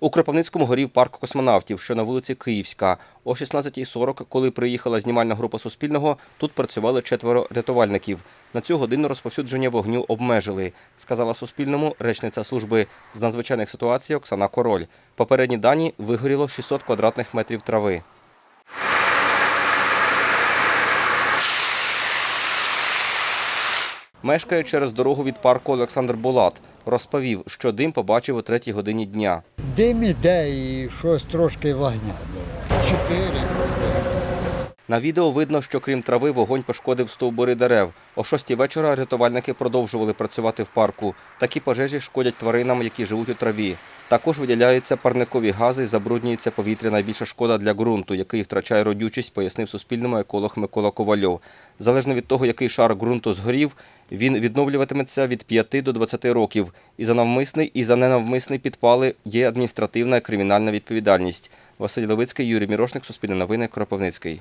У Кропивницькому горів парк космонавтів, що на вулиці Київська. О 16.40, коли приїхала знімальна група Суспільного, тут працювали четверо рятувальників. На цю годину розповсюдження вогню обмежили, сказала Суспільному речниця служби з надзвичайних ситуацій Оксана Король. Попередні дані вигоріло 600 квадратних метрів трави. Мешкає через дорогу від парку Олександр Булат. Розповів, що дим побачив о третій годині дня. Дим іде і щось трошки вогня було. Чотири. На відео видно, що крім трави, вогонь пошкодив стовбури дерев. О шостій вечора рятувальники продовжували працювати в парку. Такі пожежі шкодять тваринам, які живуть у траві. Також виділяються парникові гази, забруднюється повітря. Найбільша шкода для ґрунту, який втрачає родючість, пояснив Суспільному еколог Микола Ковальов. Залежно від того, який шар ґрунту згорів, він відновлюватиметься від 5 до 20 років. І за навмисний, і за ненавмисний підпали є адміністративна і кримінальна відповідальність. Василь Левицький, Юрій Мірошник, Суспільне новини, Кропивницький.